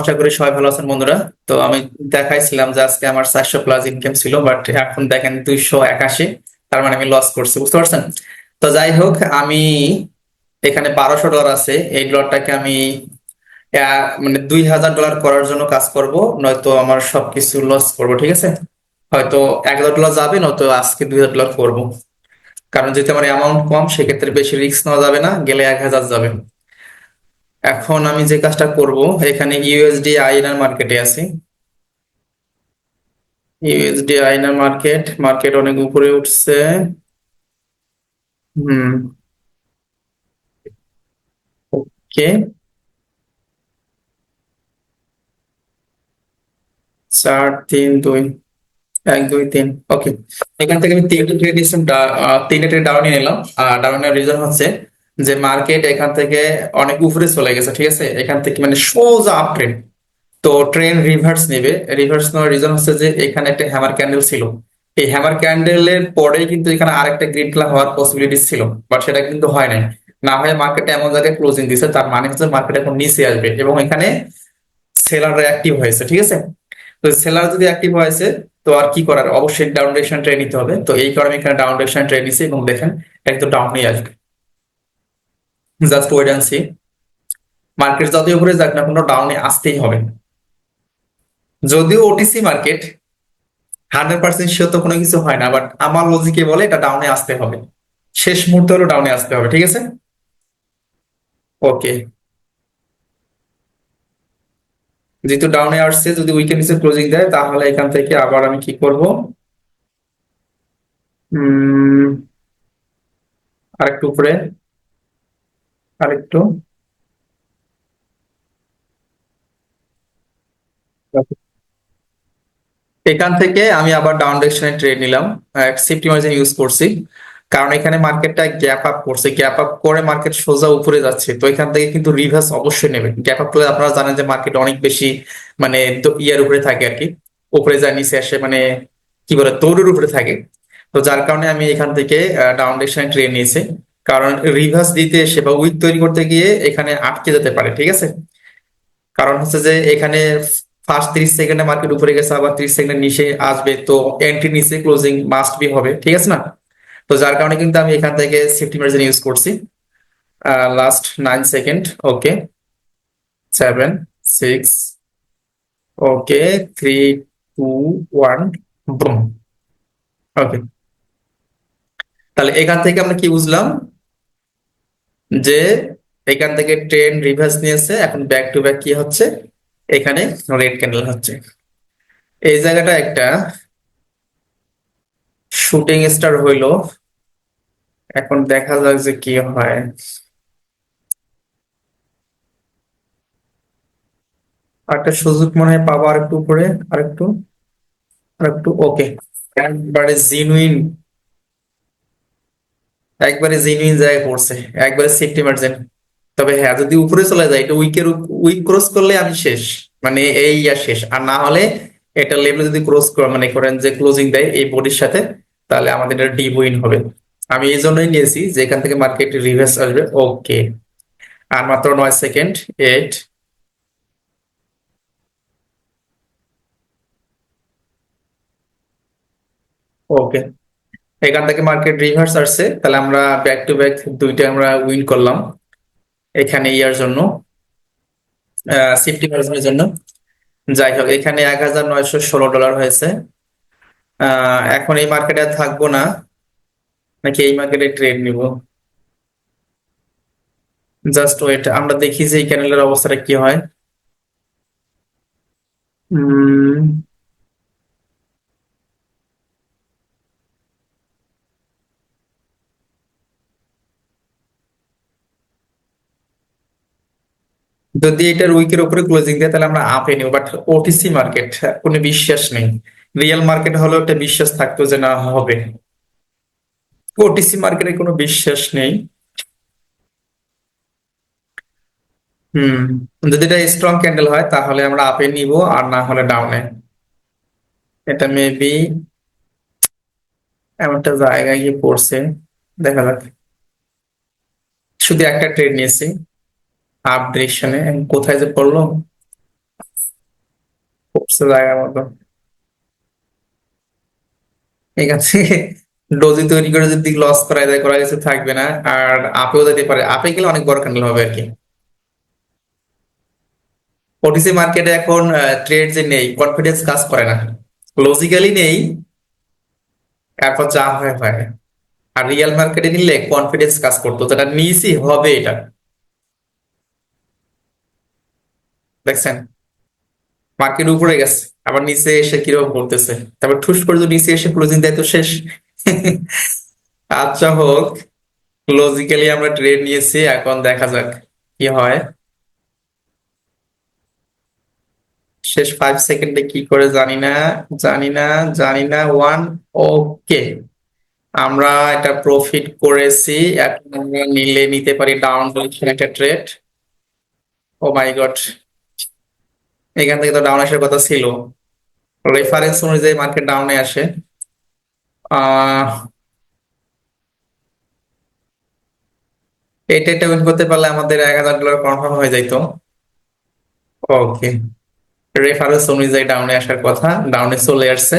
আশা করি সবাই ভালো আছেন বন্ধুরা। তো আমি দেখাইছিলাম যে আজকে আমার চারশো প্লাস ইনকাম ছিল বাট এখন দেখেন দুইশো একাশি। তার মানে আমি লস করছি, বুঝতে পারছেন? তো যাই হোক, আমি এখানে বারোশো ডলার আছে। এই ডলারটাকে আমি মানে দুই হাজার ডলার করার জন্য কাজ করব, নয়তো আমার সবকিছু লস করব, ঠিক আছে? হয়তো এক হাজার ডলার যাবে, নয়তো আজকে দুই হাজার ডলার করব। কারণ যেহেতু আমার অ্যামাউন্ট কম, সেক্ষেত্রে বেশি রিস্ক নেওয়া যাবে না, গেলে এক হাজার যাবে। এখন আমি যে কাজটা করব, এখানে ইউএসডি আইএনআর মার্কেটে আছি। ইউএসডি আইনার মার্কেট মার্কেট অনেক উপরে উঠছে। হুম। ওকে। চার, তিন, দুই, এক, দুই, তিন, ওকে। এখান থেকে আমি তিনটে ট্রেড নিয়েছিলাম তিনটে ট্রেড ডাউনে নিলাম। আর ডাউনের রিজন হচ্ছে যে মার্কেট এখান থেকে অনেক উপরে চলে গেছে, ঠিক আছে? এখান থেকে মানে সোজা আপ ট্রেন তো ট্রেন রিভার্স নেবে। রিভার্স নেওয়ার রিজন হচ্ছে যে এখানে একটা হ্যামার ক্যান্ডেল ছিল। এই হ্যামার ক্যান্ডেলের পরেই কিন্তু এখানে আরেকটা গ্রিন ফ্ল্যাগ হওয়ার পসিবিলিটি ছিল বাট সেটা কিন্তু হয় নাই। না হয় মার্কেটে এমন জায়গায় ক্লোজিং দিছে, তার মানে হচ্ছে মার্কেট এখন নিচে আসবে এবং এখানে সেলাররা অ্যাক্টিভ হয়েছে, ঠিক আছে? তো সেলার যদি অ্যাক্টিভ হয়েছে, তো আর কি করার? অবশ্যই ডাউন ডিরেকশন ট্রেড নিতে হবে। তো এই কারণে এখানে ডাউন ট্রেড নিছি এবং দেখেন, একদম ডাউনেই আসবে। Just wait and see market যতই উপরে যাক না কোনো ডাউনে আসতেই হবে যদিও OTC market hundred percent sure তো কোনো কিছু হয় না বাট আমার লজিকে বলে এটা ডাউনে আসতে হবে। শেষ মুহূর্তে হলো ডাউনে আসতে হবে, ঠিক আছে? ওকে যেহেতু ডাউনে আসছে, যদি উইকেন্ড নিচে ক্লোজিং দেয়, তাহলে এখান থেকে আবার আমি কি করব? উম, আরেকটু উপরে। আরেকটু। এখান থেকে আমি আবার ডাউন ডিরেকশনে ট্রেড নিলাম। সেফটি মার্জিন ইউজ করছি। কারণ এখানে মার্কেটটা গ্যাপ আপ করছে। গ্যাপ আপ করে মার্কেট সোজা উপরে যাচ্ছে। তো এখান থেকে কিন্তু রিভার্স অবশ্যই নেবে গ্যাপ আপ করলে আপনারা জানেন যে মার্কেট অনেক বেশি মানে ইয়ার উপরে থাকে আর কি। উপরে যায়, নিচে আসে মানে কি বলে, দৌড়ের উপরে থাকে। তো যার কারণে আমি এখান থেকে ডাউন ডিরেকশনে ট্রেড নিয়েছি। কারণ রিভার্স দিতে এসে বা উইক তৈরি করতে গিয়ে এখানে আটকে যেতে পারে, ঠিক আছে? কারণ হচ্ছে যে এখানে ফার্স্ট ত্রিশ সেকেন্ডে মার্কেট উপরে গেছে, আবার ত্রিশ সেকেন্ডের নিচে আসবে, তো এন্ট্রি নিচে ক্লোজিং মাস্ট বি হবে, ঠিক আছে না? তো যার কারণে কিন্তু আমি এখান থেকে সেফটি মার্জিন ইউজ করছি। Last nine second okay seven six okay three two one boom okay তাহলে এখান থেকে আমরা কি বুঝলাম? যে এখান থেকে ট্রেন রিভার্স নিয়েছে, এখন ব্যাক টু ব্যাক কি হচ্ছে? এখানে রেড ক্যান্ডেল হচ্ছে। এই জায়গাটা একটা শুটিং স্টার হইল। এখন দেখা যাক যে কি হয়। একটা সুযোগ মনে হয় পাবো আরেকটু উপরে, আরেকটু আরেকটু ওকে একবারে জিনুইন একবারে জিনুইন জায়গায় পড়ছে, একবারে সেফটি মার্জিন তবে হ্যাঁ যদি উপরে চলে যায়, এটা উইকের উইক ক্রস করলে আমি শেষ। মানে এই ইয়া শেষ। আর না হলে এটা লেভেলে যদি ক্রস মানে করেন যে ক্লোজিং দেয় এই বডির সাথে, তাহলে আমাদের এটা ডিপ উইন হবে। আমি এই জন্যই নিয়েছি যে এখান থেকে মার্কেট রিভার্স আসবে। ওকে আর মাত্র নয় সেকেন্ড এইট ওকে এখান থেকে মার্কেট রিভার্স আসছে। তাহলে আমরা ব্যাক টু ব্যাক দুইটা আমরা উইন করলাম এখানে ইয়ার জন্য সেফটি মার্জিনের জন্য। যাই হোক, এখানে এক হাজার নয়শো ষোলো ডলার হয়েছে। এখন এই মার্কেটে থাকব না, নাকি এই মার্কেটে ট্রেড নিব? জাস্ট ওয়েট আমরা দেখি যে এই ক্যানেলের অবস্থাটা কি হয়। উম যদি এটার উইকের উপরে ক্লোজিং দেয়, তাহলে আমরা আপে নিব বাট ওটিসি মার্কেট কোনো বিশ্বাস নেই। রিয়েল মার্কেট হলেও একটা বিশ্বাস থাকতো যে না, হবে। ওটিসি মার্কেটে কোনো বিশ্বাস নেই। হুম, যদি এটা স্ট্রং ক্যান্ডেল হয়, তাহলে আমরা আপে নিব, আর না হলে ডাউনে এটা মেবি এমন একটা জায়গায় গিয়ে পড়ছে। দেখা যাক। শুধু একটা ট্রেড নিয়েছি। আপ ডিরেকশনে কোথায় যে পড়ল? জায়গার মতো। এখান থেকে ডোজি তৈরি করে যদি লস করা যায় করা কিছু থাকবে না, আর আপেও যেতে পারে। আপে গেলে অনেক বড় ক্যান্ডেল হবে আর কি। ওটিসি মার্কেটে এখন ট্রেড যে নেই কনফিডেন্স কাজ করে না। লজিক্যালি নেই। তারপর যা হয় হয়। আর রিয়েল মার্কেটে নিলে কনফিডেন্স কাজ করতো। যেটা নিয়েছি, হবে এটা। দেখছেন? মার্কেট উপরে গেছে, আবার নিচে এসে কীরকম করতেছে তারপর ঠুস করে নিচে এসে ক্লোজিং দেয় তো শেষ। আচ্ছা হোক লজিক্যালি আমরা ট্রেড নিয়েছি, এখন দেখা যাক কি হয়। শেষ ফাইভ সেকেন্ডে কি করে জানি না জানি না জানি না ওয়ান ওকে আমরা এটা প্রফিট করেছি, এখন আমরা নিলে নিতে পারি ডাউন একটা ট্রেড ও মাই গড এখান থেকে তো ডাউন আসার কথা ছিল। রেফারেন্স অনুযায়ী মার্কেট ডাউনে আসে। এটা এটা উইন করতে পারলে আমাদের এক হাজার ডলার কনফার্ম হয়ে যাইতো। ওকে রেফারেন্স অনুযায়ী ডাউনে আসার কথা ডাউনে চলে আসছে।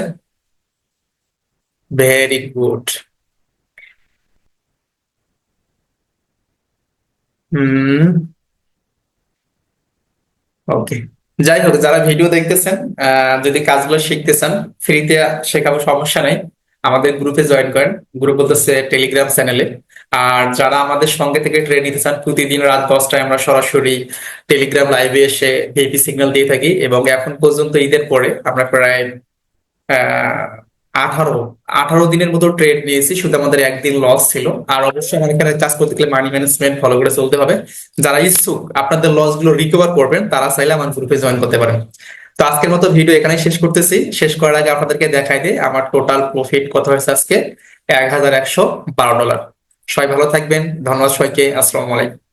ভেরি গুড হুম। ওকে যাই হোক যারা ভিডিও দেখতেছেন যদি কাজগুলো শিখতে চান ফ্রিতে শেখাবো, সমস্যা নাই। আমাদের গ্রুপে জয়েন করেন। গ্রুপ বলতেছে টেলিগ্রাম চ্যানেলে আর যারা আমাদের সঙ্গে থেকে ট্রেন নিতে চান, প্রতিদিন রাত দশটায় আমরা সরাসরি টেলিগ্রাম লাইভে এসে ভিপি সিগন্যাল দিয়ে থাকি। এবং এখন পর্যন্ত ঈদের পরে আমরা প্রায়, আহ আঠারো আঠারো দিনের মতো ট্রেড নিয়েছি, শুধু আমাদের একদিন লস ছিল। আর অবশ্যই আমার এখানে চাষ করতে গেলে মানি ম্যানেজমেন্ট ফলো করে চলতে হবে। যারা ইচ্ছুক আপনাদের লসগুলো রিকভার করবেন, তারা চাইলে আমার গ্রুপে জয়েন করতে পারেন। তো আজকের মতো ভিডিও এখানেই শেষ করতেছি। শেষ করার আগে আপনাদেরকে দেখাই দিই, আমার টোটাল প্রফিট কত হয়েছে আজকে? এক হাজার একশো বারো ডলার সবাই ভালো থাকবেন। ধন্যবাদ সবাইকে। আসসালামু আলাইকুম।